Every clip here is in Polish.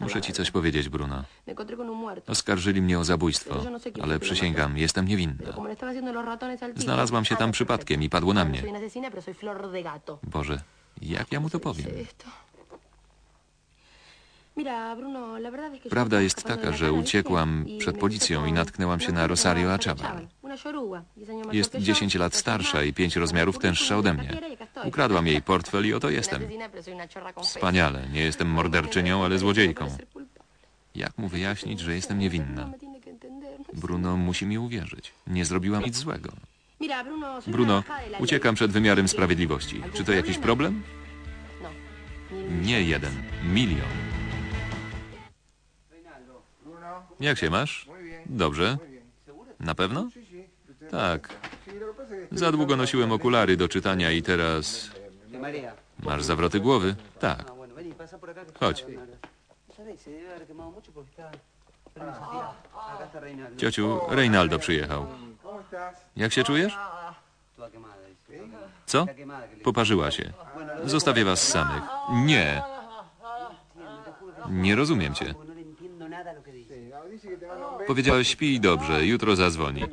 Muszę ci coś powiedzieć, muerto. Oskarżyli mnie o zabójstwo, ale przysięgam, jestem niewinna. Znalazłam się tam no, przypadkiem i padło na No mnie. Boże, jak ja mu to powiem? Prawda jest taka, że uciekłam Y przed policją i natknęłam się una na Rosario Achabal. Mayor Jest que yo, 10 lat starsza i 5 formada, rozmiarów tęższa ode mnie. Estoy. Ukradłam jej portfel i oto jestem. Wspaniale, nie jestem morderczynią, ale złodziejką. Jak mu wyjaśnić, że jestem niewinna? No no. Bruno musi mi uwierzyć. Nie zrobiłam nic złego. Bruno, uciekam przed wymiarem sprawiedliwości. Czy to jakiś problem? No. ni- Nie jeden, milion. Jak się masz? Dobrze? Na pewno? Tak. Za długo nosiłem okulary do czytania i teraz... Masz zawroty głowy? Tak. Chodź. Ciociu, Reinaldo przyjechał. Jak się czujesz? Co? Poparzyła się. Zostawię was samych. Nie. Nie rozumiem cię. Powiedziałeś śpi dobrze, jutro zadzwoni.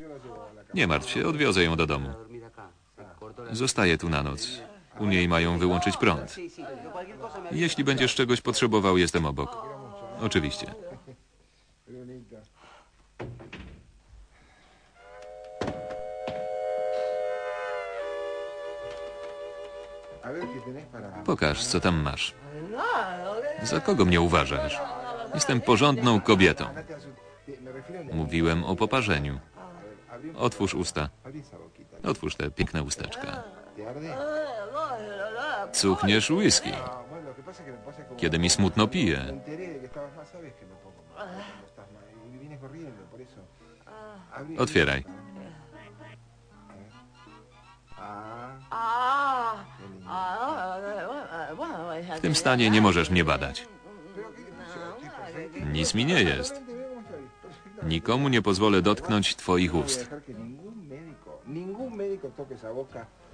Nie martw się, odwiozę ją do domu. Zostaję tu na noc. U niej mają wyłączyć prąd. Jeśli będziesz czegoś potrzebował, jestem obok. Oczywiście. Pokaż, co tam masz. Za kogo mnie uważasz? Jestem porządną kobietą. Mówiłem o poparzeniu. Otwórz usta. Otwórz te piękne usteczka. Cuchniesz whisky. Kiedy mi smutno. Abrí- Otwieraj. W tym stanie nie możesz mnie badać. Nic mi nie jest. Nikomu nie pozwolę dotknąć twoich ust.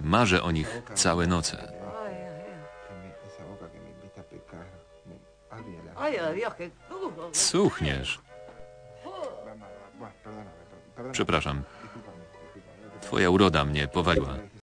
Marzę o nich całe noce. Perdóname. Przepraszam. Twoja uroda mnie powaliła.